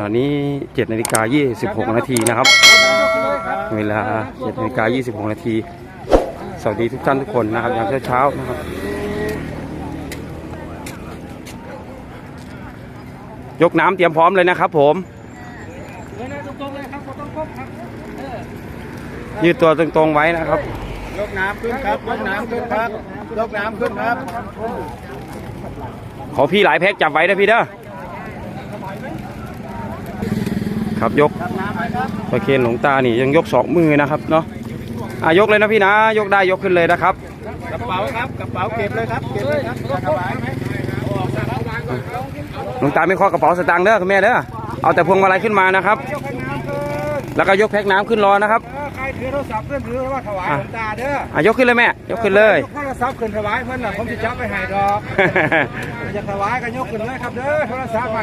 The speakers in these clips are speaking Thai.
ณะนี้7นาฬิกา26นาทีนะครับ เวลา7นาฬิกา26นาทีสวัสดีทุกท่านทุกคนนะครับยามเช้าๆนะครับยกน้ำเตรียมพร้อมเลยนะครับผมเลยนะตรงๆเลยครับต้องครบครับเออยืดตัวตรงๆไว้นะครับ ยกน้ำขึ้นครับ ยกน้ำขึ้นครับ ยกน้ำขึ้นครับ ขอพี่หลายแพ็กจับไว้นะพี่เด้อ ครับยกจับน้ำไปครับตะเคียนหลวงตานี่ยังยกสองมือนะครับเนาะอะยกเลยนะพี่นะ ยกได้ยกขึ้นเลยนะครับกระเป๋าครับกระเป๋าเก็บเลยครับเก็บเลยครับกระเป๋าไหมหลวงตาไม่ข้อกระเป๋าสตางค์เด้อคุณแม่เด้อเอาแต่พวงมาลัยขึ้นมานะครับยกน้ำขึ้นแล้วก็ยกแพ็กน้ำขึ้นรอนะครับเออใครถือโทรศัพท์เพื่อนถือว่าถวายหลวงตาเด้ออะยกขึ้นเลยแม่ยกขึ้นเลยกโทรศัพท์ขึ้นถวายเพื่อนน่ะผมจะจับไปให้ดอกอยากถวายก็ยกขึ้นเลยครับเด้อโทรศัพท์ไป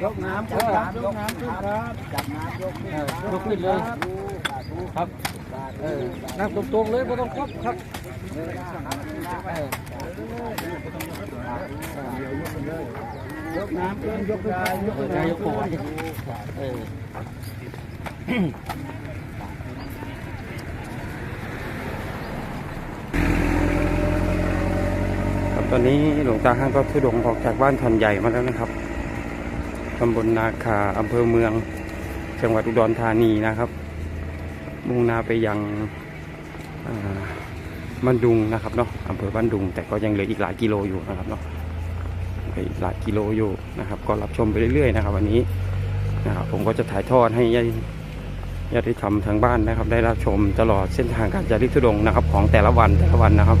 ยกน้ำขึ้นครับยกน้ำขึ้นครับจับน้ำยกขึ้นยกขึ้นเลยครับเออนั่งตรงๆเลยไม่ต้องครบครับยกน้ำขึ้นยกขึ้นยกขึ้นยกโผล่เออครับตอนนี้หลวงตาห้างก็ทุดงค์ออกจากบ้านทันใหญ่มาแล้วนะครับ ตำบลนาคาอำเภอเมือง จังหวัดอุดรธานีนะครับ มุ่งหน้าไปยังบ้านดุงนะครับเนาะอำเภอบ้านดุง แต่ก็ยังเหลืออีกหลายกิโลอยู่นะครับเนาะหลืออีกหลายกิโลอยู่นะครับ ก็รับชมไปเรื่อยๆนะครับ วันนี้นะครับผมก็จะถ่ายทอดให้ญาติญาติธรรมทางบ้านนะครับ ได้รับชมตลอดเส้นทางการจาริกทุดงนะครับ ของแต่ละวันแต่ละวันนะครับ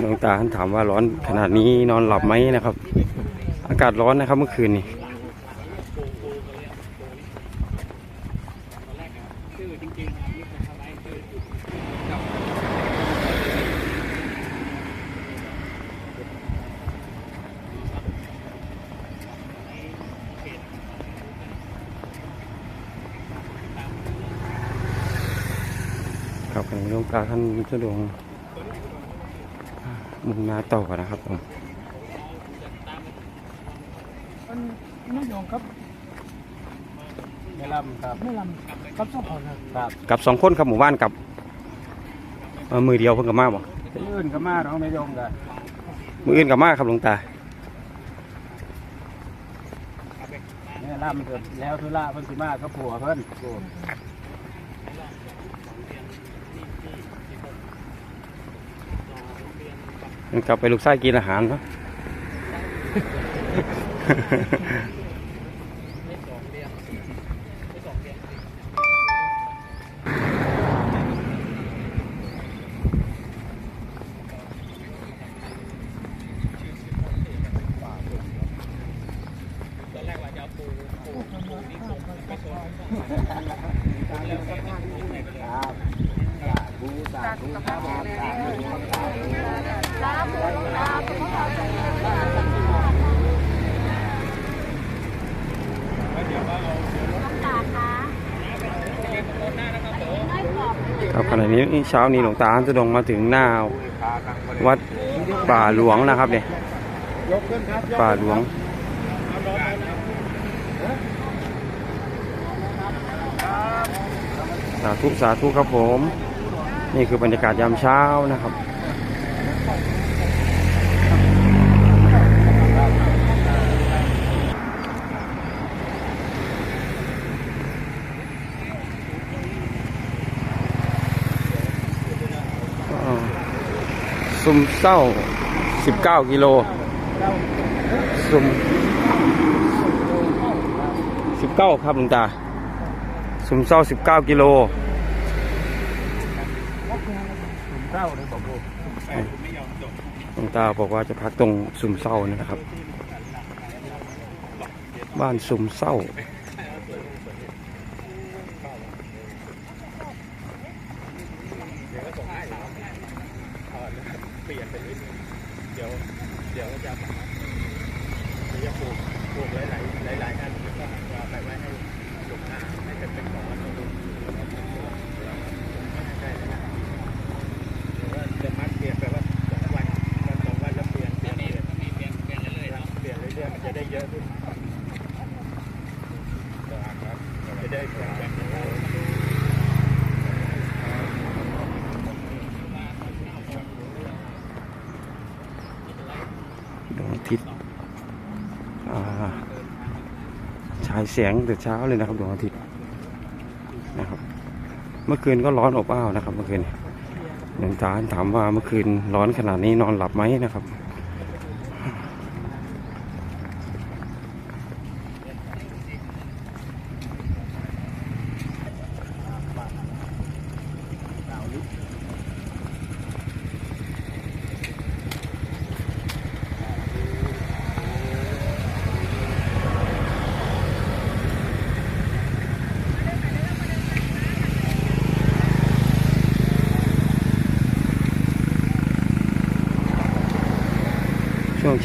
หลวงตาท่านถามว่าร้อนขนาดนี้นอนหลับไหมนะครับ อากาศร้อนนะครับเมื่อคืนนี้ ครับวันนี้หลวงตาท่านจะดวงมุ่งหน้าต่อนะครับผมมันไม่ยอมครับไม่ลำครับไม่ลำครับสองคนครับกับสองคนครับหมู่บ้านกับเอ่อมือเดียวเพิ่งกับมาบ่อื่นก็มาเราไม่ยอมกันมืออื่นกับมาครับหลวงตาไม่ลำเกิดแล้วธุระเพิ่นสิมาก็ผัวเพิ่น มันกลับไปลูกไส้กินอาหารเนาะตาคะ นี้เช้านี้หลวงตาจะลงมาถึงหน้าวัดป่าหลวงนะครับเนี่ยป่าหลวงสาธุสาธุครับผม นี่คือบรรยากาศยามเช้านะครับ มเศร้า 19 กิโลซุม19 ครับลวงตาซุมเศร้า 19 กิโลเก้าเลยบอกลูกหลวงตาบอกว่าจะพักตรงซุมเศร้านี่นะครับ บ้านซุมเศร้า จะมัดเปลี่ยนไปว่าสองวันเป็นของวันแล้วเปลี่ยนเปลี่ยนเปลี่ยนเปลี่ยนเปลี่ยนเปลี่ยนเปลี่ยนเปลี่ยนเรื่อยๆมันจะได้เยอะขึ้นครับจะได้แบบ ดวงอา ทิตย์อ่าฉายแสงแต่เช้าเลยนะครับดวงอาทิตย์นะครับ เมื่อคืนก็ร้อนอบอ้าวนะครับ เมื่อคืนหลวงตาถามว่าเมื่อคืนร้อนขนาดนี้นอนหลับไหมนะครับ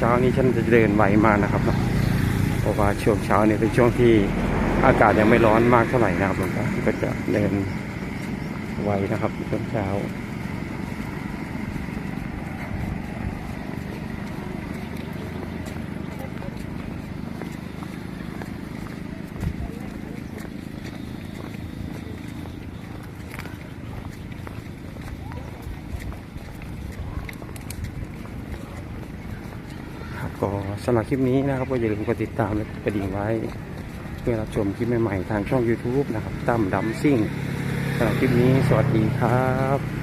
เช้านี้ฉันจะเดินไหวมากนะครับเพราะว่าช่วงเช้าเนี่ยเป็นช่วงที่อากาศยังไม่ร้อนมากเท่าไหร่นะครับก็จะเดินไหวนะครับช่วงเช้า ก็สำหรับคลิปนี้นะครับ ก็อย่าลืมกดติดตามและกระดิ่งไว้ เพื่อรับชมคลิปใหม่ๆทางช่อง YouTube นะครับตั้มดำซิ่งสำหรับคลิปนี้สวัสดีครับ